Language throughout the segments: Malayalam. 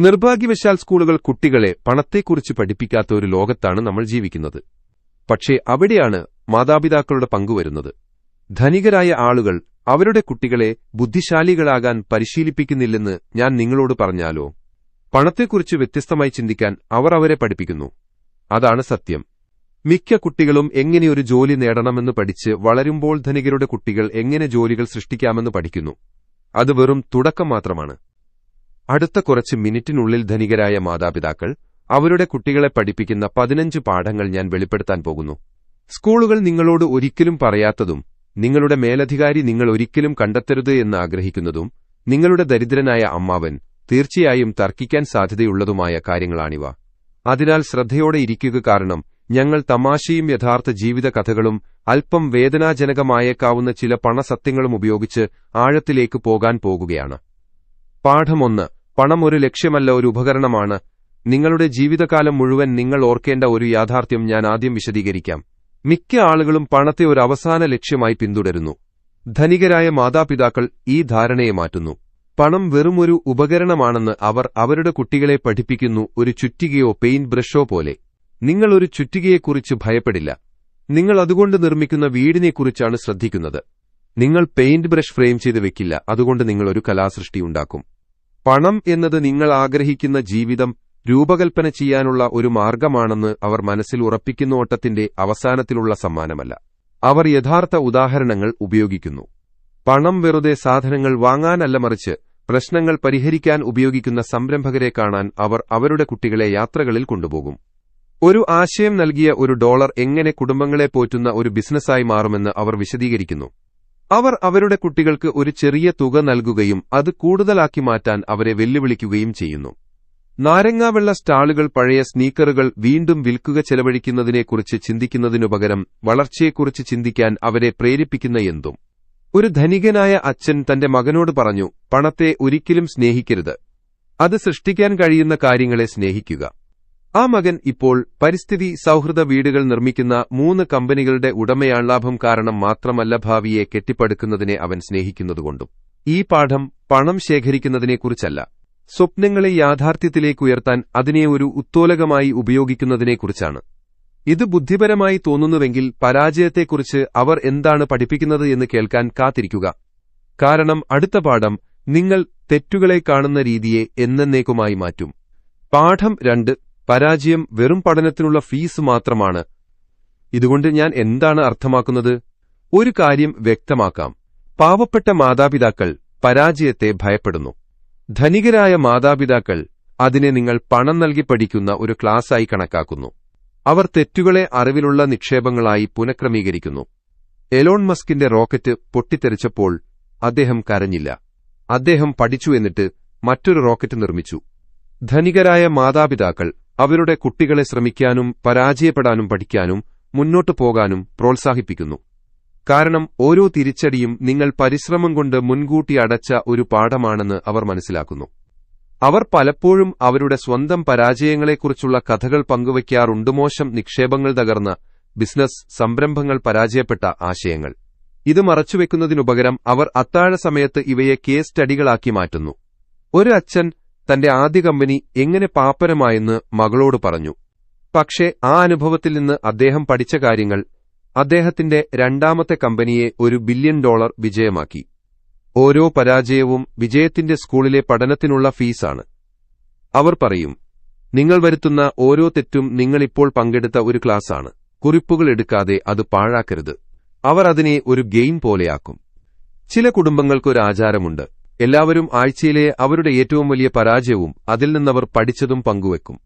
നിർഭാഗ്യവശാൽ സ്കൂളുകൾ കുട്ടികളെ പണത്തെക്കുറിച്ച് പഠിപ്പിക്കാത്ത ഒരു ലോകത്താണ് നമ്മൾ ജീവിക്കുന്നത്. പക്ഷേ അവിടെയാണ് മാതാപിതാക്കളുടെ പങ്കുവരുന്നത് ധനികരായ ആളുകൾ അവരുടെ കുട്ടികളെ ബുദ്ധിശാലികളാകാൻ പരിശീലിപ്പിക്കുന്നില്ലെന്ന് ഞാൻ നിങ്ങളോട് പറഞ്ഞാലോ? പണത്തെക്കുറിച്ച് വ്യത്യസ്തമായി ചിന്തിക്കാൻ അവർ അവരെ പഠിപ്പിക്കുന്നു. അതാണ് സത്യം. മിക്ക കുട്ടികളും എങ്ങനെയൊരു ജോലി നേടണമെന്ന് പഠിച്ച് വളരുമ്പോൾ ധനികരുടെ കുട്ടികൾ എങ്ങനെ ജോലികൾ സൃഷ്ടിക്കാമെന്ന് പഠിക്കുന്നു. അത് വെറും തുടക്കം മാത്രമാണ്. അടുത്ത കുറച്ച് മിനിറ്റിനുള്ളിൽ ധനികരായ മാതാപിതാക്കൾ അവരുടെ കുട്ടികളെ പഠിപ്പിക്കുന്ന പതിനഞ്ച് പാഠങ്ങൾ ഞാൻ വെളിപ്പെടുത്താൻ പോകുന്നു. സ്കൂളുകൾ നിങ്ങളോട് ഒരിക്കലും പറയാത്തതും നിങ്ങളുടെ മേലധികാരി നിങ്ങൾ ഒരിക്കലും കണ്ടെത്തരുത് എന്ന് ആഗ്രഹിക്കുന്നതും നിങ്ങളുടെ ദരിദ്രനായ അമ്മാവൻ തീർച്ചയായും തർക്കിക്കാൻ സാധ്യതയുള്ളതുമായ കാര്യങ്ങളാണിവ. അതിനാൽ ശ്രദ്ധയോടെ ഇരിക്കുക കാരണം ഞങ്ങൾ തമാശയും യഥാർത്ഥ ജീവിത കഥകളും അല്പം വേദനാജനകമായേക്കാവുന്ന ചില പണസത്യങ്ങളും ഉപയോഗിച്ച് ആഴത്തിലേക്ക് പോകാൻ പോകുകയാണ്. പാഠമൊന്ന്. പണം ഒരു ലക്ഷ്യമല്ല ഒരു ഉപകരണമാണ്. നിങ്ങളുടെ ജീവിതകാലം മുഴുവൻ നിങ്ങൾ ഓർക്കേണ്ട ഒരു യാഥാർത്ഥ്യം ഞാൻ ആദ്യം വിശദീകരിക്കാം. മിക്ക ആളുകളും പണത്തെ ഒരു അവസാന ലക്ഷ്യമായി പിന്തുടരുന്നു. ധനികരായ മാതാപിതാക്കൾ ഈ ധാരണയെ മാറ്റുന്നു. പണം വെറുമൊരു ഉപകരണമാണെന്ന് അവർ അവരുടെ കുട്ടികളെ പഠിപ്പിക്കുന്നു ഒരു ചുറ്റികയോ പെയിന്റ് ബ്രഷോ പോലെ. നിങ്ങൾ ഒരു ചുറ്റികയെക്കുറിച്ച് ഭയപ്പെടില്ല. നിങ്ങൾ അതുകൊണ്ട് നിർമ്മിക്കുന്ന വീടിനെക്കുറിച്ചാണ് ശ്രദ്ധിക്കുന്നത്. നിങ്ങൾ പെയിന്റ് ബ്രഷ് ഫ്രെയിം ചെയ്ത് വെക്കില്ല അതുകൊണ്ട് നിങ്ങളൊരു കലാസൃഷ്ടി ഉണ്ടാക്കും. പണം എന്നത് നിങ്ങൾ ആഗ്രഹിക്കുന്ന ജീവിതം രൂപകൽപ്പന ചെയ്യാനുള്ള ഒരു മാർഗമാണെന്ന് അവർ മനസ്സിൽ ഉറപ്പിക്കുന്ന ഓട്ടത്തിന്റെ അവസാനത്തിലുള്ള സമ്മാനമല്ല. അവർ യഥാർത്ഥ ഉദാഹരണങ്ങൾ ഉപയോഗിക്കുന്നു. പണം വെറുതെ സാധനങ്ങൾ വാങ്ങാനല്ല മറിച്ച് പ്രശ്നങ്ങൾ പരിഹരിക്കാൻ ഉപയോഗിക്കുന്ന സംരംഭകരെ കാണാൻ അവർ അവരുടെ കുട്ടികളെ യാത്രകളിൽ കൊണ്ടുപോകും. ഒരു ആശയം നൽകിയ ഒരു ഡോളർ എങ്ങനെ കുടുംബങ്ങളെ പോറ്റുന്ന ഒരു ബിസിനസ്സായി മാറുമെന്ന് അവർ വിശദീകരിക്കുന്നു. അവർ അവരുടെ കുട്ടികൾക്ക് ഒരു ചെറിയ തുക നൽകുകയും അത് കൂടുതലാക്കി മാറ്റാൻ അവരെ വെല്ലുവിളിക്കുകയും ചെയ്യുന്നു. നാരങ്ങാവെള്ള സ്റ്റാളുകൾ പഴയ സ്നീക്കറുകൾ വീണ്ടും വിൽക്കുക ചെലവഴിക്കുന്നതിനെക്കുറിച്ച് ചിന്തിക്കുന്നതിനുപകരം വളർച്ചയെക്കുറിച്ച് ചിന്തിക്കാൻ അവരെ പ്രേരിപ്പിക്കുന്ന എന്തും. ഒരു ധനികനായ അച്ഛൻ തന്റെ മകനോട് പറഞ്ഞു പണത്തെ ഒരിക്കലും സ്നേഹിക്കരുത്. അത് സൃഷ്ടിക്കാൻ കഴിയുന്ന കാര്യങ്ങളെ സ്നേഹിക്കുക. ആ മകൻ ഇപ്പോൾ പരിസ്ഥിതി സൌഹൃദ വീടുകൾ നിർമ്മിക്കുന്ന മൂന്ന് കമ്പനികളുടെ ഉടമയാളാഭം കാരണം മാത്രമല്ല ഭാവിയെ കെട്ടിപ്പടുക്കുന്നതിനെ അവൻ സ്നേഹിക്കുന്നതുകൊണ്ടും. ഈ പാഠം പണം ശേഖരിക്കുന്നതിനെക്കുറിച്ചല്ല. സ്വപ്നങ്ങളെ യാഥാർത്ഥ്യത്തിലേക്ക് ഉയർത്താൻ അതിനെ ഒരു ഉത്തോലകമായി ഉപയോഗിക്കുന്നതിനെക്കുറിച്ചാണ്. ഇത് ബുദ്ധിപരമായി തോന്നുന്നുവെങ്കിൽ പരാജയത്തെക്കുറിച്ച് അവർ എന്താണ് പഠിപ്പിക്കുന്നത് എന്ന് കേൾക്കാൻ കാത്തിരിക്കുക. കാരണം അടുത്ത പാഠം നിങ്ങൾ തെറ്റുകളെ കാണുന്ന രീതിയെ എന്നേക്കുമായി മാറ്റും. പാഠം രണ്ട് പരാജയം വെറും പഠനത്തിനുള്ള ഫീസ് മാത്രമാണ്. ഇതുകൊണ്ട് ഞാൻ എന്താണ് അർത്ഥമാക്കുന്നത്? ഒരു കാര്യം വ്യക്തമാക്കാം. പാവപ്പെട്ട മാതാപിതാക്കൾ പരാജയത്തെ ഭയപ്പെടുന്നു. ധനികരായ മാതാപിതാക്കൾ അതിനെ നിങ്ങൾ പണം നൽകി പഠിക്കുന്ന ഒരു ക്ലാസ്സായി കണക്കാക്കുന്നു. അവർ തെറ്റുകളെ അറിവിലുള്ള നിക്ഷേപങ്ങളായി പുനഃക്രമീകരിക്കുന്നു. എലോൺ മസ്കിന്റെ റോക്കറ്റ് പൊട്ടിത്തെറിച്ചപ്പോൾ അദ്ദേഹം കരഞ്ഞില്ല. അദ്ദേഹം പഠിച്ചു എന്നിട്ട് മറ്റൊരു റോക്കറ്റ് നിർമ്മിച്ചു. ധനികരായ മാതാപിതാക്കൾ അവരുടെ കുട്ടികളെ ശ്രമിക്കാനും പരാജയപ്പെടാനും പഠിക്കാനും മുന്നോട്ടു പോകാനും പ്രോത്സാഹിപ്പിക്കുന്നു. കാരണം ഓരോ തിരിച്ചടിയും നിങ്ങൾ പരിശ്രമം കൊണ്ട് മുൻകൂട്ടി അടച്ച ഒരു പാഠമാണെന്ന് അവർ മനസ്സിലാക്കുന്നു. അവർ പലപ്പോഴും അവരുടെ സ്വന്തം പരാജയങ്ങളെക്കുറിച്ചുള്ള കഥകൾ പങ്കുവയ്ക്കാറുണ്ട് മോശം നിക്ഷേപങ്ങൾ തകർന്ന ബിസിനസ് സംരംഭങ്ങൾ പരാജയപ്പെട്ട ആശയങ്ങൾ. ഇത് മറച്ചുവെക്കുന്നതിനുപകരം അവർ അത്താഴ സമയത്ത് ഇവയെ കേസ് സ്റ്റഡികളാക്കി മാറ്റുന്നു. ഒരു അച്ഛൻ തന്റെ ആദ്യ കമ്പനി എങ്ങനെ പാപ്പരമായെന്ന് മകളോട് പറഞ്ഞു. പക്ഷേ ആ അനുഭവത്തിൽ നിന്ന് അദ്ദേഹം പഠിച്ച കാര്യങ്ങൾ അദ്ദേഹത്തിന്റെ രണ്ടാമത്തെ കമ്പനിയെ ഒരു ബില്യൺ ഡോളർ വിജയമാക്കി. ഓരോ പരാജയവും വിജയത്തിന്റെ സ്കൂളിലെ പഠനത്തിനുള്ള ഫീസാണ്. അവർ പറയും നിങ്ങൾ വരുത്തുന്ന ഓരോ തെറ്റും നിങ്ങളിപ്പോൾ പങ്കെടുത്ത ഒരു ക്ലാസ്സാണ്. കുറിപ്പുകൾ എടുക്കാതെ അത് പാഴാക്കരുത്. അവർ അതിനെ ഒരു ഗെയിം പോലെയാക്കും. ചില കുടുംബങ്ങൾക്കൊരു ആചാരമുണ്ട്. എല്ലാവരും ആഴ്ചയിലെ അവരുടെ ഏറ്റവും വലിയ പരാജയവും അതിൽ നിന്നവർ പഠിച്ചതും പങ്കുവെക്കും.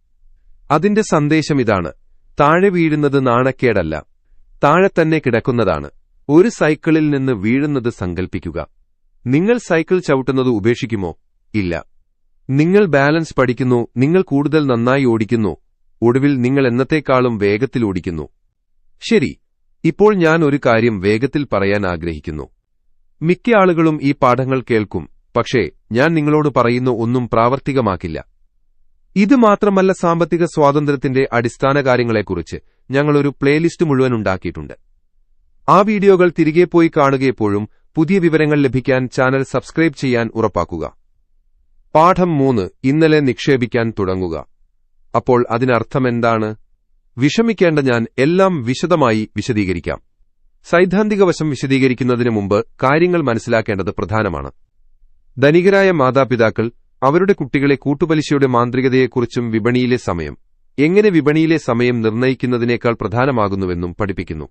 അതിന്റെ സന്ദേശം ഇതാണ്. താഴെ വീഴുന്നത് നാണക്കേടല്ല. താഴെ തന്നെ കിടക്കുന്നതാണ്. ഒരു സൈക്കിളിൽ നിന്ന് വീഴുന്നത് സങ്കൽപ്പിക്കുക. നിങ്ങൾ സൈക്കിൾ ചവിട്ടുന്നത് ഉപേക്ഷിക്കുമോ? ഇല്ല. നിങ്ങൾ ബാലൻസ് പഠിക്കുന്നു നിങ്ങൾ കൂടുതൽ നന്നായി ഓടിക്കുന്നു ഒടുവിൽ നിങ്ങൾ എന്നത്തേക്കാളും വേഗത്തിൽ ഓടിക്കുന്നു. ശരി ഇപ്പോൾ ഞാൻ ഒരു കാര്യം വേഗത്തിൽ പറയാൻ ആഗ്രഹിക്കുന്നു. മിക്ക ആളുകളും ഈ പാഠങ്ങൾ കേൾക്കും. പക്ഷേ ഞാൻ നിങ്ങളോട് പറയുന്ന ഒന്നും പ്രാവർത്തികമാക്കില്ല. ഇത് മാത്രമല്ല സാമ്പത്തിക സ്വാതന്ത്ര്യത്തിന്റെ അടിസ്ഥാന കാര്യങ്ങളെക്കുറിച്ച് ഞങ്ങളൊരു പ്ലേലിസ്റ്റ് മുഴുവൻ ഉണ്ടാക്കിയിട്ടുണ്ട്. ആ വീഡിയോകൾ തിരികെ പോയി കാണുകയെപ്പോഴും പുതിയ വിവരങ്ങൾ ലഭിക്കാൻ ചാനൽ സബ്സ്ക്രൈബ് ചെയ്യാൻ ഉറപ്പാക്കുക. പാഠം മൂന്ന് ഇന്നലെ നിക്ഷേപിക്കാൻ തുടങ്ങുക. അപ്പോൾ അതിനർത്ഥമെന്താണ്? വിഷമിക്കേണ്ട ഞാൻ എല്ലാം വിശദമായി വിശദീകരിക്കാം. സൈദ്ധാന്തിക വശം വിശദീകരിക്കുന്നതിന് മുമ്പ് കാര്യങ്ങൾ മനസ്സിലാക്കേണ്ടത് പ്രധാനമാണ്. ധനികരായ മാതാപിതാക്കൾ അവരുടെ കുട്ടികളെ കൂട്ടുപലിശയുടെ മാന്ത്രികതയെക്കുറിച്ചും വിപണിയിലെ സമയം എങ്ങനെ വിപണിയിലെ സമയം നിർണയിക്കുന്നതിനേക്കാൾ പ്രധാനമാകുന്നുവെന്നും പഠിപ്പിക്കുന്നു.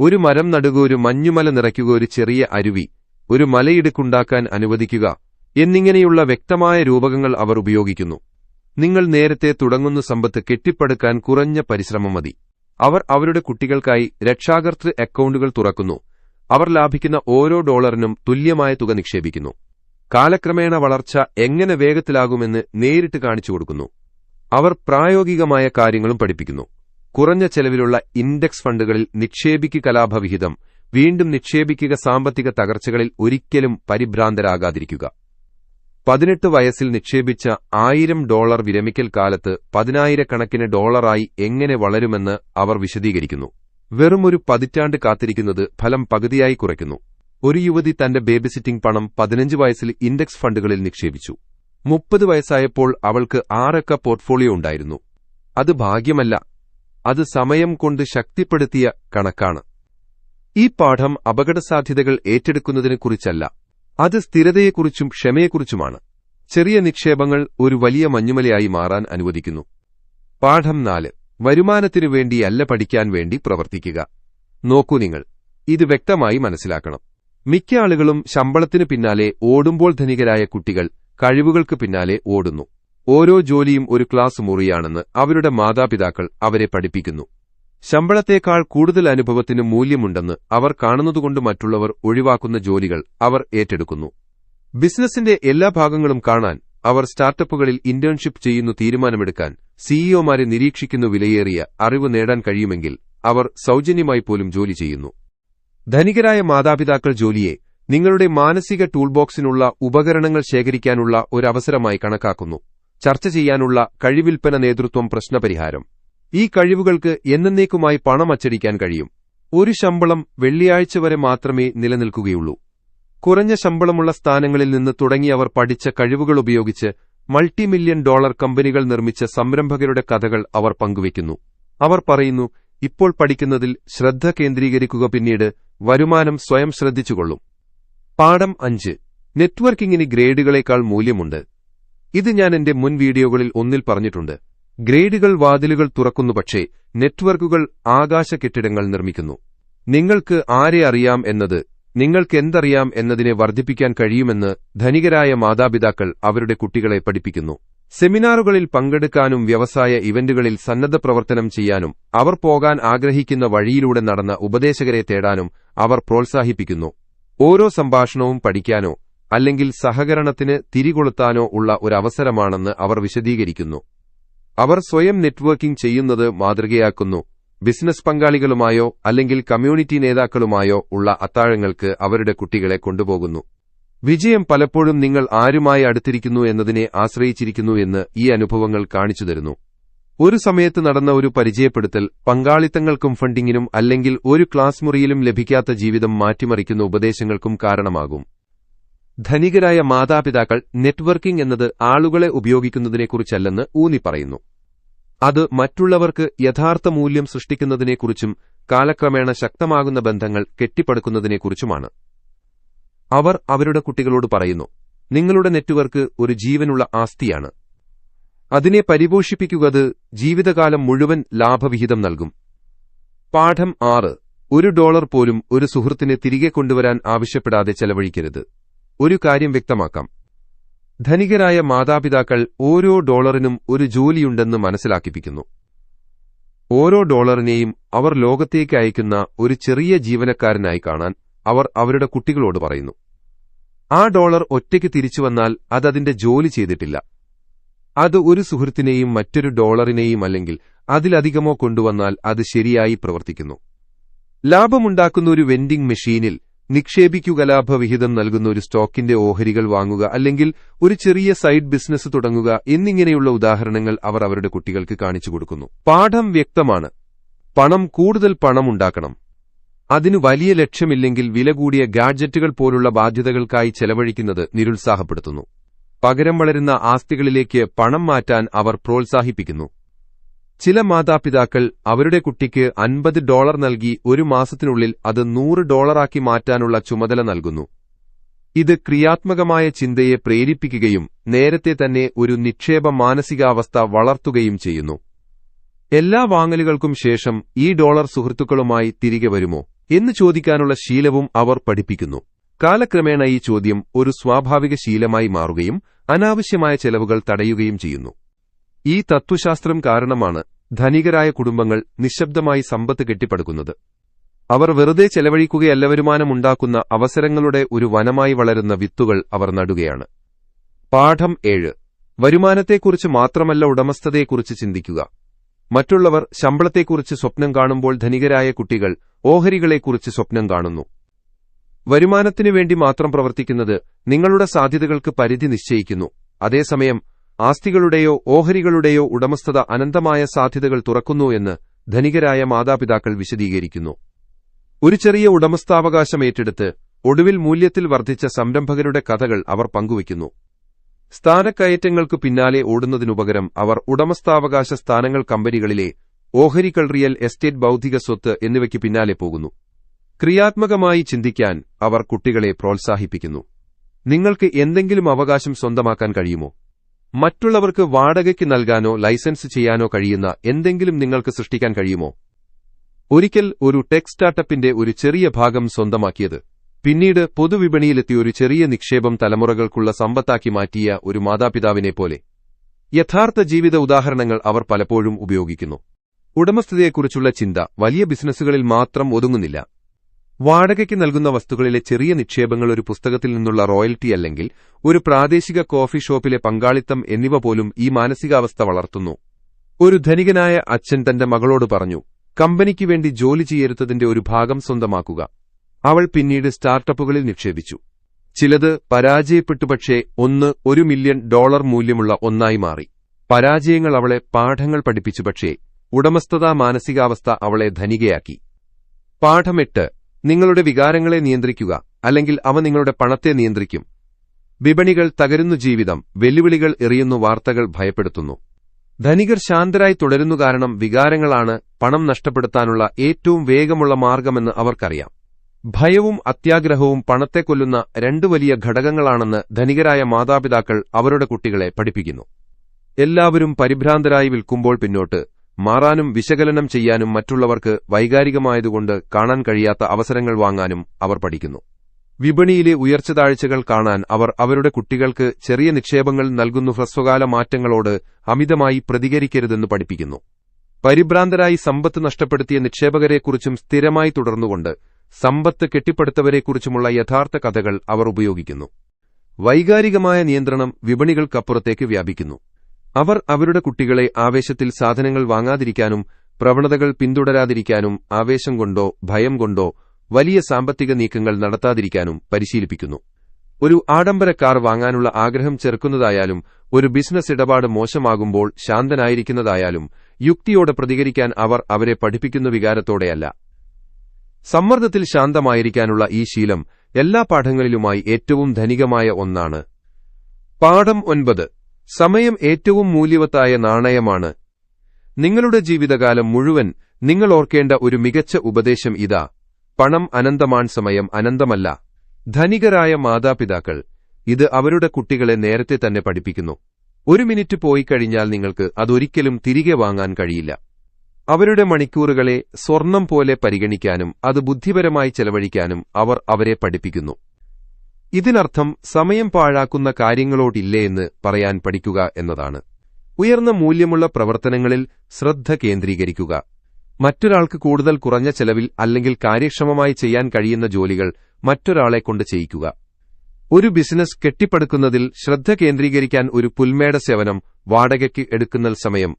ഒരു മരം നടുക ഒരു മഞ്ഞുമല നിറയ്ക്കുക ഒരു ചെറിയ അരുവി ഒരു മലയിടുക്കുണ്ടാക്കാൻ അനുവദിക്കുക എന്നിങ്ങനെയുള്ള വ്യക്തമായ രൂപകങ്ങൾ അവർ ഉപയോഗിക്കുന്നു. നിങ്ങൾ നേരത്തെ തുടങ്ങുന്ന സമ്പത്ത് കെട്ടിപ്പടുക്കാൻ കുറഞ്ഞ പരിശ്രമം മതി. അവർ അവരുടെ കുട്ടികൾക്കായി രക്ഷാകർത്തൃ അക്കൌണ്ടുകൾ തുറക്കുന്നു. അവർ ലാഭിക്കുന്ന ഓരോ ഡോളറിനും തുല്യമായ തുക നിക്ഷേപിക്കുന്നു. കാലക്രമേണ വളർച്ച എങ്ങനെ വേഗത്തിലാകുമെന്ന് നേരിട്ട് കാണിച്ചു കൊടുക്കുന്നു. അവർ പ്രായോഗികമായ കാര്യങ്ങളും പഠിപ്പിക്കുന്നു. കുറഞ്ഞ ചെലവിലുള്ള ഇൻഡെക്സ് ഫണ്ടുകളിൽ നിക്ഷേപിക്കുക കലാഭവിഹിതം വീണ്ടും നിക്ഷേപിക്കുക സാമ്പത്തിക തകർച്ചകളിൽ ഒരിക്കലും പരിഭ്രാന്തരാകാതിരിക്കുക. പതിനെട്ട് വയസ്സിൽ നിക്ഷേപിച്ച ആയിരം ഡോളർ വിരമിക്കൽ കാലത്ത് പതിനായിരക്കണക്കിന് ഡോളറായി എങ്ങനെ വളരുമെന്ന് അവർ വിശദീകരിക്കുന്നു. വെറുമൊരു പതിറ്റാണ്ട് കാത്തിരിക്കുന്നത് ഫലം പകുതിയായി കുറയ്ക്കുന്നു. ഒരു യുവതി തന്റെ ബേബിസിറ്റിംഗ് പണം പതിനഞ്ച് വയസ്സിൽ ഇൻഡെക്സ് ഫണ്ടുകളിൽ നിക്ഷേപിച്ചു. മുപ്പത് വയസ്സായപ്പോൾ അവൾക്ക് ആറക്ക പോർട്ട്ഫോളിയോ ഉണ്ടായിരുന്നു. അത് ഭാഗ്യമല്ല. അത് സമയം കൊണ്ട് ശക്തിപ്പെടുത്തിയ കണക്കാണ്. ഈ പാഠം അപകടസാധ്യതകൾ ഏറ്റെടുക്കുന്നതിനെക്കുറിച്ചല്ല അത് സ്ഥിരതയെക്കുറിച്ചും ക്ഷമയെക്കുറിച്ചുമാണ്. ചെറിയ നിക്ഷേപങ്ങൾ ഒരു വലിയ മഞ്ഞുമലയായി മാറാൻ അനുവദിക്കുന്നു. പാഠം നാല്. വരുമാനത്തിനു വേണ്ടിയല്ല പഠിക്കാൻ വേണ്ടി പ്രവർത്തിക്കുക. നോക്കൂ നിങ്ങൾ. ഇത് വ്യക്തമായി മനസ്സിലാക്കണം. മിക്ക ആളുകളും ശമ്പളത്തിനു പിന്നാലെ ഓടുമ്പോൾ ധനികരായ കുട്ടികൾ കഴിവുകൾക്ക് പിന്നാലെ ഓടുന്നു. ഓരോ ജോലിയും ഒരു ക്ലാസ് മുറിയാണെന്ന് അവരുടെ മാതാപിതാക്കൾ അവരെ പഠിപ്പിക്കുന്നു. ശമ്പളത്തേക്കാൾ കൂടുതൽ അനുഭവത്തിന് മൂല്യമുണ്ടെന്ന് അവർ കാണുന്നതുകൊണ്ട് മറ്റുള്ളവർ ഒഴിവാക്കുന്ന ജോലികൾ അവർ ഏറ്റെടുക്കുന്നു. ബിസിനസിന്റെ എല്ലാ ഭാഗങ്ങളും കാണാൻ അവർ സ്റ്റാർട്ടപ്പുകളിൽ ഇന്റേൺഷിപ്പ് ചെയ്യുന്നു തീരുമാനമെടുക്കാൻ സിഇഒമാരെ നിരീക്ഷിക്കുന്നു വിലയേറിയ അറിവ് നേടാൻ കഴിയുമെങ്കിൽ അവർ സൌജന്യമായി പോലും ജോലി ചെയ്യുന്നു. ധനികരായ മാതാപിതാക്കൾ ജോലിയെ നിങ്ങളുടെ മാനസിക ടൂൾബോക്സിനുള്ള ഉപകരണങ്ങൾ ശേഖരിക്കാനുള്ള ഒരവസരമായി കണക്കാക്കുന്നു. ചർച്ച ചെയ്യാനുള്ള കഴിവിൽപ്പന നേതൃത്വം പ്രശ്നപരിഹാരം. ഈ കഴിവുകൾക്ക് എന്നേക്കുമായി പണം അച്ചടിക്കാൻ കഴിയും. ഒരു ശമ്പളം വെള്ളിയാഴ്ച വരെ മാത്രമേ നിലനിൽക്കുകയുള്ളൂ. കുറഞ്ഞ ശമ്പളമുള്ള സ്ഥാനങ്ങളിൽ നിന്ന് തുടങ്ങി അവർ പഠിച്ച കഴിവുകൾ ഉപയോഗിച്ച് മൾട്ടി മില്യൺ ഡോളർ കമ്പനികൾ നിർമ്മിച്ച സംരംഭകരുടെ കഥകൾ അവർ പങ്കുവയ്ക്കുന്നു. അവർ പറയുന്നു ഇപ്പോൾ പഠിക്കുന്നതിൽ ശ്രദ്ധ കേന്ദ്രീകരിക്കുക പിന്നീട് വരുമാനം സ്വയം ശ്രദ്ധിച്ചുകൊള്ളും. പാഠം അഞ്ച്. നെറ്റ്വർക്കിംഗിന് ഗ്രേഡുകളേക്കാൾ മൂല്യമുണ്ട്. ഇത് ഞാൻ എന്റെ മുൻ വീഡിയോകളിൽ ഒന്നിൽ പറഞ്ഞിട്ടുണ്ട്. ഗ്രേഡുകൾ വാതിലുകൾ തുറക്കുന്നു പക്ഷേ നെറ്റ്വർക്കുകൾ ആകാശ കെട്ടിടങ്ങൾ നിർമ്മിക്കുന്നു. നിങ്ങൾക്ക് ആരെ അറിയാം എന്നത് നിങ്ങൾക്ക് എന്തറിയാം എന്നതിനെ വർദ്ധിപ്പിക്കാൻ കഴിയുമെന്ന് ധനികരായ മാതാപിതാക്കൾ അവരുടെ കുട്ടികളെ പഠിപ്പിക്കുന്നു. സെമിനാറുകളിൽ പങ്കെടുക്കാനും വ്യവസായ ഇവന്റുകളിൽ സന്നദ്ധ പ്രവർത്തനം ചെയ്യാനും അവർ പോകാൻ ആഗ്രഹിക്കുന്ന വഴിയിലൂടെ നടന്ന ഉപദേശകരെ തേടാനും അവർ പ്രോത്സാഹിപ്പിക്കുന്നു. ഓരോ സംഭാഷണവും പഠിക്കാനോ അല്ലെങ്കിൽ സഹകരണത്തിന് തിരികൊളുത്താനോ ഉള്ള ഒരവസരമാണെന്ന് അവർ വിശദീകരിക്കുന്നു. അവർ സ്വയം നെറ്റ്വർക്കിംഗ് ചെയ്യുന്നത് മാതൃകയാക്കുന്നു. ബിസിനസ് പങ്കാളികളുമായോ അല്ലെങ്കിൽ കമ്മ്യൂണിറ്റി നേതാക്കളുമായോ ഉള്ള അത്താഴങ്ങൾക്ക് അവരുടെ കുട്ടികളെ കൊണ്ടുപോകുന്നു. വിജയം പലപ്പോഴും നിങ്ങൾ ആരുമായി അടുത്തിരിക്കുന്നു എന്നതിനെ ആശ്രയിച്ചിരിക്കുന്നു എന്ന് ഈ അനുഭവങ്ങൾ കാണിച്ചു തരുന്നു. ഒരു സമയത്ത് നടന്ന ഒരു പരിചയപ്പെടുത്തൽ പങ്കാളിത്തങ്ങൾക്കും ഫണ്ടിങ്ങിനും അല്ലെങ്കിൽ ഒരു ക്ലാസ് മുറിയിലും ലഭിക്കാത്ത ജീവിതം മാറ്റിമറിക്കുന്ന ഉപദേശങ്ങൾക്കും കാരണമാകും. ധനികരായ മാതാപിതാക്കൾ നെറ്റ്വർക്കിംഗ് എന്നത് ആളുകളെ ഉപയോഗിക്കുന്നതിനെക്കുറിച്ചല്ലെന്ന് ഊന്നി പറയുന്നു. അത് മറ്റുള്ളവർക്ക് യഥാർത്ഥ മൂല്യം സൃഷ്ടിക്കുന്നതിനെക്കുറിച്ചും കാലക്രമേണ ശക്തമാകുന്ന ബന്ധങ്ങൾ കെട്ടിപ്പടുക്കുന്നതിനെക്കുറിച്ചുമാണ്. അവർ അവരുടെ കുട്ടികളോട് പറയുന്നു നിങ്ങളുടെ നെറ്റ്വർക്ക് ഒരു ജീവനുള്ള ആസ്തിയാണ്. അതിനെ പരിപോഷിപ്പിക്കുകത് ജീവിതകാലം മുഴുവൻ ലാഭവിഹിതം നൽകും. പാഠം ആറ്. ഒരു ഡോളർ പോലും ഒരു സുഹൃത്തിനെ തിരികെ കൊണ്ടുവരാൻ ആവശ്യപ്പെടാതെ ചെലവഴിക്കരുത്. ഒരു കാര്യം വ്യക്തമാക്കാം. ധനികരായ മാതാപിതാക്കൾ ഓരോ ഡോളറിനും ഒരു ജോലിയുണ്ടെന്ന് മനസ്സിലാക്കിപ്പിക്കുന്നു. ഓരോ ഡോളറിനെയും അവർ ലോകത്തേക്ക് അയക്കുന്ന ഒരു ചെറിയ ജീവനക്കാരനായി കാണാൻ അവർ അവരുടെ കുട്ടികളോട് പറയുന്നു ആ ഡോളർ ഒറ്റയ്ക്ക് തിരിച്ചു വന്നാൽ അതതിന്റെ ജോലി ചെയ്തിട്ടില്ല. അത് ഒരു സുഹൃത്തിനെയും മറ്റൊരു ഡോളറിനെയും അല്ലെങ്കിൽ അതിലധികമോ കൊണ്ടുവന്നാൽ അത് ശരിയായി പ്രവർത്തിക്കുന്നു. ലാഭമുണ്ടാക്കുന്ന ഒരു വെൻഡിംഗ് മെഷീനിൽ നിക്ഷേപിക്കുക ലാഭവിഹിതം നൽകുന്ന ഒരു സ്റ്റോക്കിന്റെ ഓഹരികൾ വാങ്ങുക അല്ലെങ്കിൽ ഒരു ചെറിയ സൈഡ് ബിസിനസ് തുടങ്ങുക എന്നിങ്ങനെയുള്ള ഉദാഹരണങ്ങൾ അവർ അവരുടെ കുട്ടികൾക്ക് കാണിച്ചു കൊടുക്കുന്നു. പാഠം വ്യക്തമാണ്. പണം കൂടുതൽ പണം ഉണ്ടാക്കണം അതിനു വലിയ ലക്ഷ്യമില്ലെങ്കിൽ വില കൂടിയ ഗാഡ്ജറ്റുകൾ പോലുള്ള ബാധ്യതകൾക്കായി ചെലവഴിക്കുന്നത് നിരുത്സാഹപ്പെടുത്തുന്നു. പകരം വളരുന്ന ആസ്തികളിലേക്ക് പണം മാറ്റാൻ അവർ പ്രോത്സാഹിപ്പിക്കുന്നു. ചില മാതാപിതാക്കൾ അവരുടെ കുട്ടിക്ക് അൻപത് ഡോളർ നൽകി ഒരു മാസത്തിനുള്ളിൽ അത് നൂറ് ഡോളറാക്കി മാറ്റാനുള്ള ചുമതല നൽകുന്നു. ഇത് ക്രിയാത്മകമായ ചിന്തയെ പ്രേരിപ്പിക്കുകയും നേരത്തെ തന്നെ ഒരു നിക്ഷേപ മാനസികാവസ്ഥ വളർത്തുകയും ചെയ്യുന്നു. എല്ലാ വാങ്ങലുകൾക്കും ശേഷം ഈ ഡോളർ സുഹൃത്തുക്കളുമായി തിരികെ വരുമോ? എന്ന് ചോദിക്കാനുള്ള ശീലവും അവർ പഠിപ്പിക്കുന്നു. കാലക്രമേണ ഈ ചോദ്യം ഒരു സ്വാഭാവിക ശീലമായി മാറുകയും അനാവശ്യമായ ചെലവുകൾ തടയുകയും ചെയ്യുന്നു. ഈ തത്വശാസ്ത്രം കാരണമാണ് ധനികരായ കുടുംബങ്ങൾ നിശബ്ദമായി സമ്പത്ത് കെട്ടിപ്പടുക്കുന്നത്. അവർ വെറുതെ ചെലവഴിക്കുകയല്ല വരുമാനമുണ്ടാക്കുന്ന അവസരങ്ങളുടെ ഒരു വനമായി വളരുന്ന വിത്തുകൾ അവർ നടുകയാണ്. പാഠം ഏഴ്. വരുമാനത്തെക്കുറിച്ച് മാത്രമല്ല ഉടമസ്ഥതയെക്കുറിച്ച് ചിന്തിക്കുക. മറ്റുള്ളവർ ശമ്പളത്തെക്കുറിച്ച് സ്വപ്നം കാണുമ്പോൾ ധനികരായ കുട്ടികൾ ഓഹരികളെക്കുറിച്ച് സ്വപ്നം കാണുന്നു. വരുമാനത്തിനു വേണ്ടി മാത്രം പ്രവർത്തിക്കുന്നത് നിങ്ങളുടെ സാധ്യതകൾക്ക് പരിധി നിശ്ചയിക്കുന്നു. അതേസമയം ആസ്തികളുടെയോ ഓഹരികളുടെയോ ഉടമസ്ഥത അനന്തമായ സാധ്യതകൾ തുറക്കുന്നു എന്ന് ധനികരായ മാതാപിതാക്കൾ വിശദീകരിക്കുന്നു. ഒരു ചെറിയ ഉടമസ്ഥാവകാശം ഏറ്റെടുത്ത് ഒടുവിൽ മൂല്യത്തിൽ വർദ്ധിച്ച സംരംഭകരുടെ കഥകൾ അവർ പങ്കുവയ്ക്കുന്നു. സ്ഥാനക്കയറ്റങ്ങൾക്ക് പിന്നാലെ ഓടുന്നതിനുപകരം അവർ ഉടമസ്ഥാവകാശ സ്ഥാനങ്ങൾ കമ്പനികളിലെ ഓഹരികൾ റിയൽ എസ്റ്റേറ്റ് ബൌദ്ധിക സ്വത്ത് എന്നിവയ്ക്ക് പിന്നാലെ പോകുന്നു. ക്രിയാത്മകമായി ചിന്തിക്കാൻ അവർ കുട്ടികളെ പ്രോത്സാഹിപ്പിക്കുന്നു. നിങ്ങൾക്ക് എന്തെങ്കിലും അവകാശം സ്വന്തമാക്കാൻ കഴിയുമോ? മറ്റുള്ളവർക്ക് വാടകയ്ക്ക് നൽകാനോ ലൈസൻസ് ചെയ്യാനോ കഴിയുന്ന എന്തെങ്കിലും നിങ്ങൾക്ക് സൃഷ്ടിക്കാൻ കഴിയുമോ? ഒരിക്കൽ ഒരു ടെക് സ്റ്റാർട്ടപ്പിന്റെ ഒരു ചെറിയ ഭാഗം സ്വന്തമാക്കിയത് പിന്നീട് പൊതുവിപണിയിലെത്തിയ ഒരു ചെറിയ നിക്ഷേപം തലമുറകൾക്കുള്ള സമ്പത്താക്കി മാറ്റിയ ഒരു മാതാപിതാവിനെ പോലെ യഥാർത്ഥ ജീവിത ഉദാഹരണങ്ങൾ അവർ പലപ്പോഴും ഉപയോഗിക്കുന്നു. ഉടമസ്ഥതയെക്കുറിച്ചുള്ള ചിന്ത വലിയ ബിസിനസ്സുകളിൽ മാത്രം ഒതുങ്ങുന്നില്ല. വാടകയ്ക്ക് നൽകുന്ന വസ്തുക്കളിലെ ചെറിയ നിക്ഷേപങ്ങൾ ഒരു പുസ്തകത്തിൽ നിന്നുള്ള റോയൽറ്റി അല്ലെങ്കിൽ ഒരു പ്രാദേശിക കോഫി ഷോപ്പിലെ പങ്കാളിത്തം എന്നിവ പോലും ഈ മാനസികാവസ്ഥ വളർത്തുന്നു. ഒരു ധനികനായ അച്ഛൻ തന്റെ മകളോട് പറഞ്ഞു കമ്പനിക്ക് വേണ്ടി ജോലി ചെയ്യരുത്തതിന്റെ ഒരു ഭാഗം സ്വന്തമാക്കുക. അവൾ പിന്നീട് സ്റ്റാർട്ടപ്പുകളിൽ നിക്ഷേപിച്ചു. ചിലത് പരാജയപ്പെട്ടു പക്ഷേ ഒന്ന് ഒരു മില്യൺ ഡോളർ മൂല്യമുള്ള ഒന്നായി മാറി. പരാജയങ്ങൾ അവളെ പാഠങ്ങൾ പഠിപ്പിച്ചു പക്ഷേ ഉടമസ്ഥതാ മാനസികാവസ്ഥ അവളെ ധനികയാക്കി. പാഠമെട്ട് നിങ്ങളുടെ വികാരങ്ങളെ നിയന്ത്രിക്കുക അല്ലെങ്കിൽ അവ നിങ്ങളുടെ പണത്തെ നിയന്ത്രിക്കും. വിപണികൾ തകരുന്നു ജീവിതം വെല്ലുവിളികൾ എറിയുന്നു വാർത്തകൾ ഭയപ്പെടുത്തുന്നു. ധനികർ ശാന്തരായി തുടരുന്നു കാരണം വികാരങ്ങളാണ് പണം നഷ്ടപ്പെടുത്താനുള്ള ഏറ്റവും വേഗമുള്ള മാർഗമെന്ന് അവർക്കറിയാം. ഭയവും അത്യാഗ്രഹവും പണത്തെ കൊല്ലുന്ന രണ്ടു വലിയ ഘടകങ്ങളാണെന്ന് ധനികരായ മാതാപിതാക്കൾ അവരുടെ കുട്ടികളെ പഠിപ്പിക്കുന്നു. എല്ലാവരും പരിഭ്രാന്തരായി വിൽക്കുമ്പോൾ പിന്നോട്ട് മാറാനും വിശകലനം ചെയ്യാനും മറ്റുള്ളവർക്ക് വൈകാരികമായതുകൊണ്ട് കാണാൻ കഴിയാത്ത അവസരങ്ങൾ വാങ്ങാനും അവർ പഠിക്കുന്നു. വിപണിയിലെ ഉയർച്ച താഴ്ചകൾ കാണാൻ അവർ അവരുടെ കുട്ടികൾക്ക് ചെറിയ നിക്ഷേപങ്ങൾ നൽകുന്നു. ഹ്രസ്വകാല മാറ്റങ്ങളോട് അമിതമായി പ്രതികരിക്കരുതെന്ന് പഠിപ്പിക്കുന്നു. പരിഭ്രാന്തരായി സമ്പത്ത് നഷ്ടപ്പെടുത്തിയ നിക്ഷേപകരെക്കുറിച്ചും സ്ഥിരമായി തുടർന്നുകൊണ്ട് സമ്പത്ത് കെട്ടിപ്പടുത്തവരെക്കുറിച്ചുമുള്ള യഥാർത്ഥ കഥകൾ അവർ ഉപയോഗിക്കുന്നു. വൈകാരികമായ നിയന്ത്രണം വിപണികൾക്കപ്പുറത്തേക്ക് വ്യാപിക്കുന്നു. അവർ അവരുടെ കുട്ടികളെ ആവേശത്തിൽ സാധനങ്ങൾ വാങ്ങാതിരിക്കാനും പ്രവണതകൾ പിന്തുടരാതിരിക്കാനും ആവേശം കൊണ്ടോ ഭയം കൊണ്ടോ വലിയ സാമ്പത്തിക നീക്കങ്ങൾ നടത്താതിരിക്കാനും പരിശീലിപ്പിക്കുന്നു. ഒരു ആഡംബര കാർ വാങ്ങാനുള്ള ആഗ്രഹം ചെറുക്കുന്നതായാലും ഒരു ബിസിനസ് ഇടപാട് മോശമാകുമ്പോൾ ശാന്തനായിരിക്കുന്നതായാലും യുക്തിയോടെ പ്രതികരിക്കാൻ അവർ അവരെ പഠിപ്പിക്കുന്ന വികാരത്തോടെയല്ല. സമ്മർദ്ദത്തിൽ ശാന്തമായിരിക്കാനുള്ള ഈ ശീലം എല്ലാ പാഠങ്ങളിലുമായി ഏറ്റവും ധനികമായ ഒന്നാണ്. പാഠം ഒൻപത്. സമയം ഏറ്റവും മൂല്യവത്തായ നാണയമാണ്. നിങ്ങളുടെ ജീവിതകാലം മുഴുവൻ നിങ്ങൾ ഓർക്കേണ്ട ഒരു മികച്ച ഉപദേശം ഇതാ. പണം അനന്തമാൻ സമയം അനന്തമല്ല. ധനികരായ മാതാപിതാക്കൾ ഇത് അവരുടെ കുട്ടികളെ നേരത്തെ തന്നെ പഠിപ്പിക്കുന്നു. ഒരു മിനിറ്റ് പോയി കഴിഞ്ഞാൽ നിങ്ങൾക്ക് അതൊരിക്കലും തിരികെ വാങ്ങാൻ കഴിയില്ല. അവരുടെ മണിക്കൂറുകളെ സ്വർണം പോലെ പരിഗണിക്കാനും അത് ബുദ്ധിപരമായി ചെലവഴിക്കാനും അവർ അവരെ പഠിപ്പിക്കുന്നു. ഇതിനർത്ഥം സമയം പാഴാക്കുന്ന കാര്യങ്ങളോടില്ലേ എന്ന് പറയാൻ പഠിക്കുക എന്നതാണ്. ഉയർന്ന മൂല്യമുള്ള പ്രവർത്തനങ്ങളിൽ ശ്രദ്ധ കേന്ദ്രീകരിക്കുക. മറ്റൊരാൾക്ക് കൂടുതൽ കുറഞ്ഞ ചെലവിൽ അല്ലെങ്കിൽ കാര്യക്ഷമമായി ചെയ്യാൻ കഴിയുന്ന ജോലികൾ മറ്റൊരാളെ കൊണ്ട് ചെയ്യിക്കുക. ഒരു ബിസിനസ് കെട്ടിപ്പടുക്കുന്നതിൽ ശ്രദ്ധ കേന്ദ്രീകരിക്കാൻ ഒരു പുൽമേട സേവനം വാടകയ്ക്ക് എടുക്കുന്ന സമയം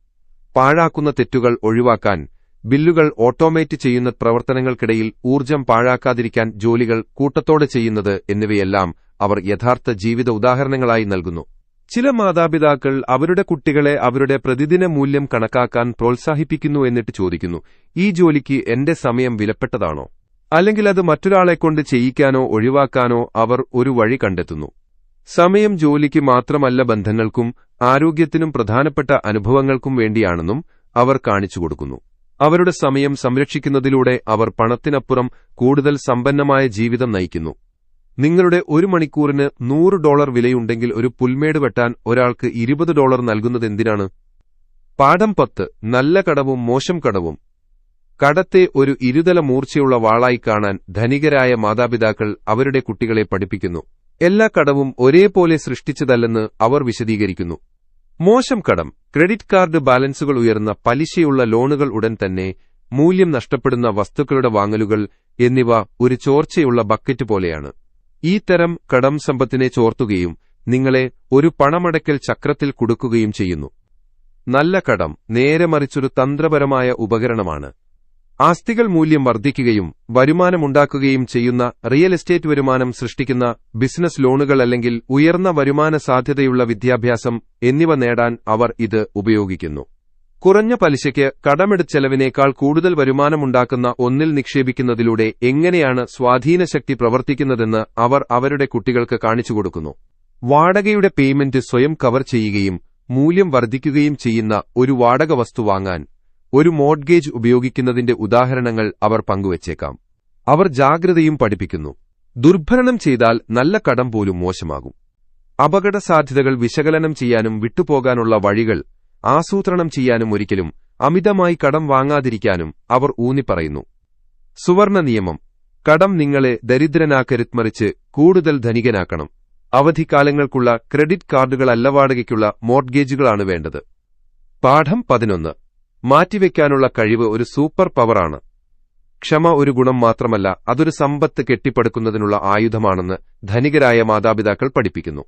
പാഴാക്കുന്ന തെറ്റുകൾ ഒഴിവാക്കാൻ ബില്ലുകൾ ഓട്ടോമേറ്റ് ചെയ്യുന്ന പ്രവർത്തനങ്ങൾക്കിടയിൽ ഊർജം പാഴാക്കാതിരിക്കാൻ ജോലികൾ കൂട്ടത്തോടെ ചെയ്യുന്നത് എന്നിവയെല്ലാം അവർ യഥാർത്ഥ ജീവിത ഉദാഹരണങ്ങളായി നൽകുന്നു. ചില മാതാപിതാക്കൾ അവരുടെ കുട്ടികളെ അവരുടെ പ്രതിദിന മൂല്യം കണക്കാക്കാൻ പ്രോത്സാഹിപ്പിക്കുന്നു എന്നിട്ട് ചോദിക്കുന്നു ഈ ജോലിക്ക് എന്റെ സമയം വിലപ്പെട്ടതാണോ? അല്ലെങ്കിൽ അത് മറ്റൊരാളെക്കൊണ്ട് ചെയ്യിക്കാനോ ഒഴിവാക്കാനോ അവർ ഒരു വഴി കണ്ടെത്തുന്നു. സമയം ജോലിക്ക് മാത്രമല്ല ബന്ധങ്ങൾക്കും ആരോഗ്യത്തിനും പ്രധാനപ്പെട്ട അനുഭവങ്ങൾക്കും വേണ്ടിയാണെന്നും അവർ കാണിച്ചുകൊടുക്കുന്നു അവരുടെ സമയം സംരക്ഷിക്കുന്നതിലൂടെ അവർ പണത്തിനപ്പുറം കൂടുതൽ സമ്പന്നമായ ജീവിതം നയിക്കുന്നു. നിങ്ങളുടെ ഒരു മണിക്കൂറിന് നൂറ് ഡോളർ വിലയുണ്ടെങ്കിൽ ഒരു പുൽമേട് വെട്ടാൻ ഒരാൾക്ക് ഇരുപത് ഡോളർ നൽകുന്നത് എന്തിനാണ്? പാഠം പത്ത്. നല്ല കടവും മോശം കടവും. കടത്തെ ഒരു ഇരുതല മൂർച്ചയുള്ള വാളായി കാണാൻ ധനികരായ മാതാപിതാക്കൾ അവരുടെ കുട്ടികളെ പഠിപ്പിക്കുന്നു. എല്ലാ കടവും ഒരേപോലെ സൃഷ്ടിച്ചതല്ലെന്ന് അവർ വിശദീകരിക്കുന്നു. മോശം കടം ക്രെഡിറ്റ് കാർഡ് ബാലൻസുകൾ ഉയർന്ന പലിശയുള്ള ലോണുകൾ ഉടൻ തന്നെ മൂല്യം നഷ്ടപ്പെടുന്ന വസ്തുക്കളുടെ വാങ്ങലുകൾ എന്നിവ ഒരു ചോർച്ചയുള്ള ബക്കറ്റ് പോലെയാണ്. ഈ തരം കടം സമ്പത്തിനെ ചോർത്തുകയും നിങ്ങളെ ഒരു പണമടയ്ക്കൽ ചക്രത്തിൽ കുടുക്കുകയും ചെയ്യുന്നു. നല്ല കടം നേരെ മറിച്ചൊരു തന്ത്രപരമായ ഉപകരണമാണ്. ആസ്തികൾ മൂല്യം വർദ്ധിക്കുകയും വരുമാനമുണ്ടാക്കുകയും ചെയ്യുന്ന റിയൽ എസ്റ്റേറ്റ് വരുമാനം സൃഷ്ടിക്കുന്ന ബിസിനസ് ലോണുകൾ അല്ലെങ്കിൽ ഉയർന്ന വരുമാന സാധ്യതയുള്ള വിദ്യാഭ്യാസം എന്നിവ നേടാൻ അവർ ഇത് ഉപയോഗിക്കുന്നു. കുറഞ്ഞ പലിശയ്ക്ക് കടമെടുത്ത ചെലവിനേക്കാൾ കൂടുതൽ വരുമാനമുണ്ടാക്കുന്ന ഒന്നിൽ നിക്ഷേപിക്കുന്നതിലൂടെ എങ്ങനെയാണ് സ്വാധീനശക്തി പ്രവർത്തിക്കുന്നതെന്ന് അവർ അവരുടെ കുട്ടികൾക്ക് കാണിച്ചുകൊടുക്കുന്നു വാടകയുടെ പേയ്മെന്റ് സ്വയം കവർ ചെയ്യുകയും മൂല്യം വർദ്ധിക്കുകയും ചെയ്യുന്ന ഒരു വാടക വസ്തു വാങ്ങാൻ ഒരു മോഡ്ഗേജ് ഉപയോഗിക്കുന്നതിന്റെ ഉദാഹരണങ്ങൾ അവർ പങ്കുവച്ചേക്കാം. അവർ ജാഗ്രതയും പഠിപ്പിക്കുന്നു. ദുർഭരണം ചെയ്താൽ നല്ല കടം പോലും മോശമാകും. അപകട സാധ്യതകൾ വിശകലനം ചെയ്യാനും വിട്ടുപോകാനുള്ള വഴികൾ ആസൂത്രണം ചെയ്യാനും ഒരിക്കലും അമിതമായി കടം വാങ്ങാതിരിക്കാനും അവർ ഊന്നിപ്പറയുന്നു. സുവർണ നിയമം. കടം നിങ്ങളെ ദരിദ്രനാക്കരുത് മറിച്ച് കൂടുതൽ ധനികനാക്കണം. അവധിക്കാലങ്ങൾക്കുള്ള ക്രെഡിറ്റ് കാർഡുകളല്ല വാടകയ്ക്കുള്ള മോഡ്ഗേജുകളാണ് വേണ്ടത്. പാഠം പതിനൊന്ന്. മാറ്റിവെക്കാനുള്ള കഴിവ് ഒരു സൂപ്പർ പവറാണ്. ക്ഷമ ഒരു ഗുണം മാത്രമല്ല അതൊരു സമ്പത്ത് കെട്ടിപ്പടുക്കുന്നതിനുള്ള ആയുധമാണെന്ന് ധനികരായ മാതാപിതാക്കൾ പഠിപ്പിക്കുന്നു.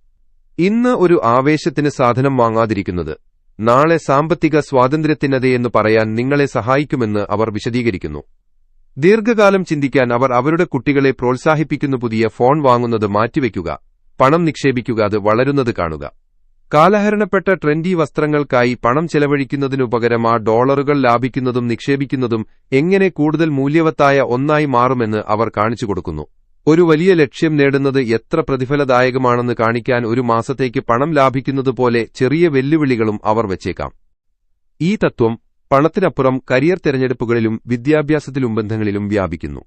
ഇന്ന് ഒരു ആവേശത്തിന് സാധനം വാങ്ങാതിരിക്കുന്നത് നാളെ സാമ്പത്തിക സ്വാതന്ത്ര്യത്തിനതയെന്ന് പറയാൻ നിങ്ങളെ സഹായിക്കുമെന്ന് അവർ വിശദീകരിക്കുന്നു. ദീർഘകാലം ചിന്തിക്കാൻ അവർ അവരുടെ കുട്ടികളെ പ്രോത്സാഹിപ്പിക്കുന്നു പുതിയ ഫോൺ വാങ്ങുന്നത് മാറ്റിവെക്കുക പണം നിക്ഷേപിക്കുക അത് വളരുന്നത് കാണുക. കാലഹരണപ്പെട്ട ട്രെൻഡി വസ്ത്രങ്ങൾക്കായി പണം ചെലവഴിക്കുന്നതിനു പകരം ആ ഡോളറുകൾ ലാഭിക്കുന്നതും നിക്ഷേപിക്കുന്നതും എങ്ങനെ കൂടുതൽ മൂല്യവത്തായ ഒന്നായി മാറുമെന്ന് അവർ കാണിച്ചു കൊടുക്കുന്നു. ഒരു വലിയ ലക്ഷ്യം നേടുന്നത് എത്ര പ്രതിഫലദായകമാണെന്ന് കാണിക്കാൻ ഒരു മാസത്തേക്ക് പണം ലാഭിക്കുന്നതുപോലെ ചെറിയ വെല്ലുവിളികളും അവർ വച്ചേക്കാം. ഈ തത്വം പണത്തിനപ്പുറം കരിയർ തിരഞ്ഞെടുപ്പുകളിലും വിദ്യാഭ്യാസത്തിലും ബന്ധങ്ങളിലും വ്യാപിക്കുന്നു.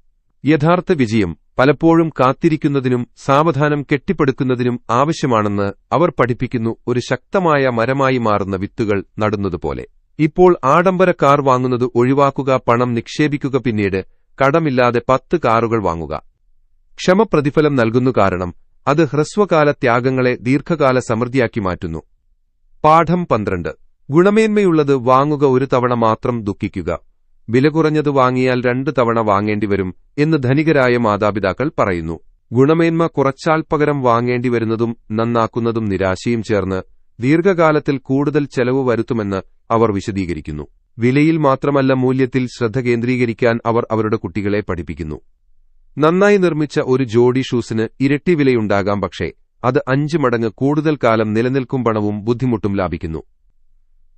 യഥാർത്ഥ വിജയം പലപ്പോഴും കാത്തിരിക്കുന്നതിനും സാവധാനം കെട്ടിപ്പടുക്കുന്നതിനും ആവശ്യമാണെന്ന് അവർ പഠിപ്പിക്കുന്നു ഒരു ശക്തമായ മരമായി മാറുന്ന വിത്തുകൾ നടുന്നതുപോലെ. ഇപ്പോൾ ആഡംബര കാർ വാങ്ങുന്നത് ഒഴിവാക്കുക പണം നിക്ഷേപിക്കുക പിന്നീട് കടമില്ലാതെ പത്ത് കാറുകൾ വാങ്ങുക. ക്ഷമ പ്രതിഫലം നൽകുന്നു കാരണം അത് ഹ്രസ്വകാല ത്യാഗങ്ങളെ ദീർഘകാല സമൃദ്ധിയാക്കി മാറ്റുന്നു. പാഠം പന്ത്രണ്ട്. ഗുണമേന്മയുള്ളത് വാങ്ങുക ഒരു തവണ മാത്രം ദുഃഖിക്കുക. വില കുറഞ്ഞത് വാങ്ങിയാൽ രണ്ടു തവണ വാങ്ങേണ്ടി വരും എന്ന് ധനികരായ മാതാപിതാക്കൾ പറയുന്നു. ഗുണമേന്മ കുറച്ചാൽ പകരം വാങ്ങേണ്ടി വരുന്നതും നന്നാക്കുന്നതും നിരാശയും ചേർന്ന് ദീർഘകാലത്തിൽ കൂടുതൽ ചെലവ് വരുത്തുമെന്ന് അവർ വിശദീകരിക്കുന്നു. വിലയിൽ മാത്രമല്ല മൂല്യത്തിൽ ശ്രദ്ധ കേന്ദ്രീകരിക്കാൻ അവർ അവരുടെ കുട്ടികളെ പഠിപ്പിക്കുന്നു. നന്നായി നിർമ്മിച്ച ഒരു ജോഡി ഷൂസിന് ഇരട്ടി വിലയുണ്ടാകാം പക്ഷേ അത് അഞ്ച് മടങ്ങ് കൂടുതൽ കാലം നിലനിൽക്കും പണവും ബുദ്ധിമുട്ടും ലാഭിക്കുന്നു.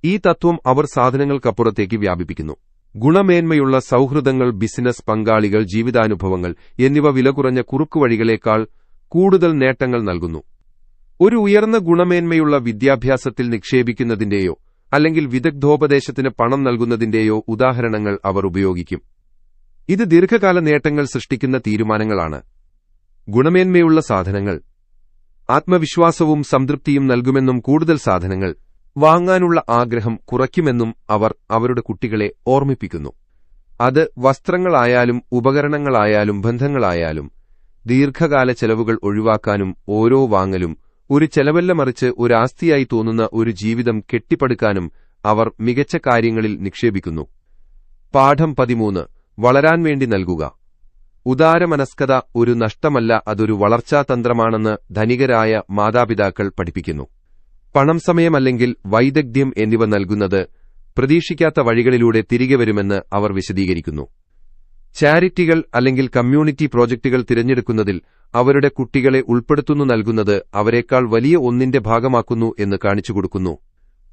ഈ തത്വം അവർ സാധനങ്ങൾക്കപ്പുറത്തേക്ക് വ്യാപിപ്പിക്കുന്നു. ഗുണമേന്മയുള്ള സൗഹൃദങ്ങൾ ബിസിനസ് പങ്കാളികൾ ജീവിതാനുഭവങ്ങൾ എന്നിവ വില കുറഞ്ഞ കുറുക്കുവഴികളേക്കാൾ കൂടുതൽ നേട്ടങ്ങൾ നൽകുന്നു. ഒരു ഉയർന്ന ഗുണമേന്മയുള്ള വിദ്യാഭ്യാസത്തിൽ നിക്ഷേപിക്കുന്നതിന്റെയോ അല്ലെങ്കിൽ വിദഗ്ധോപദേശത്തിന് പണം നൽകുന്നതിന്റെയോ ഉദാഹരണങ്ങൾ അവർ ഉപയോഗിക്കും. ഇത് ദീർഘകാല നേട്ടങ്ങൾ സൃഷ്ടിക്കുന്ന തീരുമാനങ്ങളാണ്. ഗുണമേന്മയുള്ള സാധനങ്ങൾ. ആത്മവിശ്വാസവും സംതൃപ്തിയും നൽകുമെന്നും കൂടുതൽ സാധനങ്ങൾ. വാങ്ങാനുള്ള ആഗ്രഹം കുറയ്ക്കുമെന്നും അവർ അവരുടെ കുട്ടികളെ ഓർമ്മിപ്പിക്കുന്നു. അത് വസ്ത്രങ്ങളായാലും ഉപകരണങ്ങളായാലും ബന്ധങ്ങളായാലും ദീർഘകാല ചെലവുകൾ ഒഴിവാക്കാനും ഓരോ വാങ്ങലും ഒരു ചെലവല്ല മറിച്ച് ഒരാസ്തിയായി തോന്നുന്ന ഒരു ജീവിതം കെട്ടിപ്പടുക്കാനും അവർ മികച്ച കാര്യങ്ങളിൽ നിക്ഷേപിക്കുന്നു. പാഠം പതിമൂന്ന്. വളരാൻ വേണ്ടി നൽകുക. ഉദാരമനസ്കത ഒരു നഷ്ടമല്ല അതൊരു വളർച്ചാതന്ത്രമാണെന്ന് ധനികരായ മാതാപിതാക്കൾ പഠിപ്പിക്കുന്നു. പണം സമയമല്ലെങ്കിൽ വൈദഗ്ധ്യം എന്നിവ നൽകുന്നത് പ്രതീക്ഷിക്കാത്ത വഴികളിലൂടെ തിരികെ വരുമെന്ന് അവർ വിശദീകരിക്കുന്നു. ചാരിറ്റികൾ അല്ലെങ്കിൽ കമ്മ്യൂണിറ്റി പ്രോജക്റ്റുകൾ തിരഞ്ഞെടുക്കുന്നതിൽ അവരുടെ കുട്ടികളെ ഉൾപ്പെടുത്തുന്നു നൽകുന്നത് അവരെക്കാൾ വലിയ ഒന്നിന്റെ ഭാഗമാക്കുന്നു എന്ന് കാണിച്ചു കാണിച്ചുകൊടുക്കുന്നു.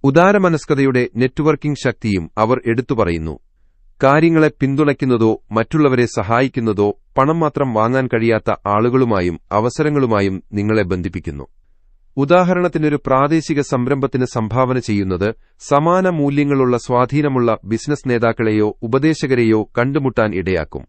ഉദാരമനസ്കതയുടെ നെറ്റ്വർക്കിംഗ് ശക്തിയും അവർ എടുത്തുപറയുന്നു കാര്യങ്ങളെ പിന്തുണയ്ക്കുന്നതോ മറ്റുള്ളവരെ സഹായിക്കുന്നതോ പണം മാത്രം വാങ്ങാൻ കഴിയാത്ത ആളുകളുമായും അവസരങ്ങളുമായും നിങ്ങളെ ബന്ധിപ്പിക്കുന്നു. ഉദാഹരണത്തിനൊരു പ്രാദേശിക സംരംഭത്തിന് സംഭാവന ചെയ്യുന്നത് സമാന മൂല്യങ്ങളുള്ള സ്വാധീനമുള്ള ബിസിനസ് നേതാക്കളെയോ ഉപദേശകരെയോ കണ്ടുമുട്ടാൻ ഇടയാക്കും.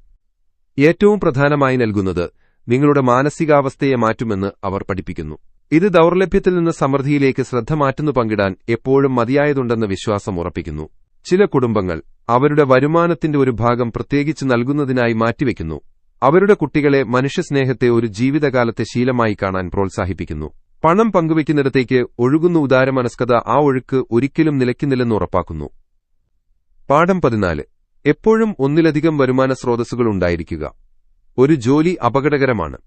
ഏറ്റവും പ്രധാനമായി നൽകുന്നത് നിങ്ങളുടെ മാനസികാവസ്ഥയെ മാറ്റുമെന്ന് അവർ പഠിപ്പിക്കുന്നു. ഇത് ദൌർലഭ്യത്തിൽ നിന്ന് സമൃദ്ധിയിലേക്ക് ശ്രദ്ധ മാറ്റുന്നു പങ്കിടാൻ എപ്പോഴും മതിയായതുണ്ടെന്ന വിശ്വാസം ഉറപ്പിക്കുന്നു. ചില കുടുംബങ്ങൾ അവരുടെ വരുമാനത്തിന്റെ ഒരു ഭാഗം പ്രത്യേകിച്ച് നൽകുന്നതിനായി മാറ്റിവെക്കുന്നു. അവരുടെ കുട്ടികളെ മനുഷ്യസ്നേഹത്തെ ഒരു ജീവിതകാലത്തെ ശീലമായി കാണാൻ പ്രോത്സാഹിപ്പിക്കുന്നു. പണം പങ്കുവയ്ക്കുന്നിടത്തേക്ക് ഒഴുകുന്ന ഉദാരമനസ്കത ആ ഒഴുക്ക് ഒരിക്കലും നിലയ്ക്കുന്നില്ലെന്ന് ഉറപ്പാക്കുന്നു. പാഠം പതിനാല്. എപ്പോഴും ഒന്നിലധികം വരുമാന സ്രോതസ്സുകൾ ഉണ്ടായിരിക്കുക. ഒരു ജോലി അപകടകരമാണ്.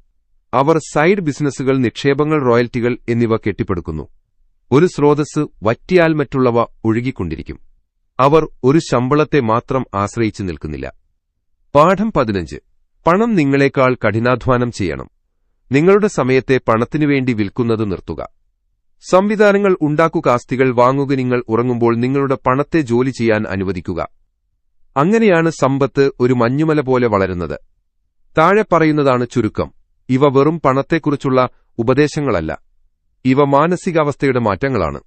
അവർ സൈഡ് ബിസിനസ്സുകൾ നിക്ഷേപങ്ങൾ റോയൽറ്റികൾ എന്നിവ കെട്ടിപ്പടുക്കുന്നു. ഒരു സ്രോതസ് വറ്റിയാൽ മറ്റുള്ളവ ഒഴുകിക്കൊണ്ടിരിക്കും. അവർ ഒരു ശമ്പളത്തെ മാത്രം ആശ്രയിച്ചു നിൽക്കുന്നില്ല. പാഠം പതിനഞ്ച്. പണം നിങ്ങളെക്കാൾ കഠിനാധ്വാനം ചെയ്യണം. നിങ്ങളുടെ സമയത്തെ പണത്തിനുവേണ്ടി വിൽക്കുന്നത് നിർത്തുക. സംവിധാനങ്ങൾ ഉണ്ടാക്കുക ആസ്തികൾ വാങ്ങുക നിങ്ങൾ ഉറങ്ങുമ്പോൾ നിങ്ങളുടെ പണത്തെ ജോലി ചെയ്യാൻ അനുവദിക്കുക. അങ്ങനെയാണ് സമ്പത്ത് ഒരു മഞ്ഞുമല പോലെ വളരുന്നത്. താഴെ പറയുന്നതാണ് ചുരുക്കം. ഇവ വെറും പണത്തെക്കുറിച്ചുള്ള ഉപദേശങ്ങളല്ല. ഇവ മാനസികാവസ്ഥയുടെ മാറ്റങ്ങളാണ്.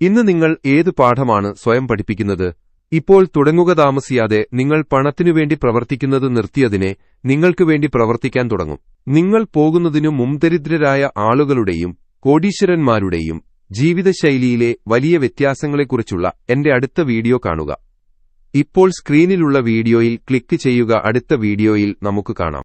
ഇന്ന് നിങ്ങൾ ഏത് പാഠമാണ് സ്വയം പഠിപ്പിക്കുന്നത്? ഇപ്പോൾ തുടങ്ങുക താമസിയാതെ നിങ്ങൾ പണത്തിനുവേണ്ടി പ്രവർത്തിക്കുന്നത് നിർത്തിയതിനെ നിങ്ങൾക്ക് വേണ്ടി പ്രവർത്തിക്കാൻ തുടങ്ങും. നിങ്ങൾ പോകുന്നതിനു മുംദരിദ്രരായ ആളുകളുടെയും കോടീശ്വരന്മാരുടെയും ജീവിതശൈലിയിലെ വലിയ വ്യത്യാസങ്ങളെക്കുറിച്ചുള്ള എന്റെ അടുത്ത വീഡിയോ കാണുക. ഇപ്പോൾ സ്ക്രീനിലുള്ള വീഡിയോയിൽ ക്ലിക്ക് ചെയ്യുക. അടുത്ത വീഡിയോയിൽ നമുക്ക് കാണാം.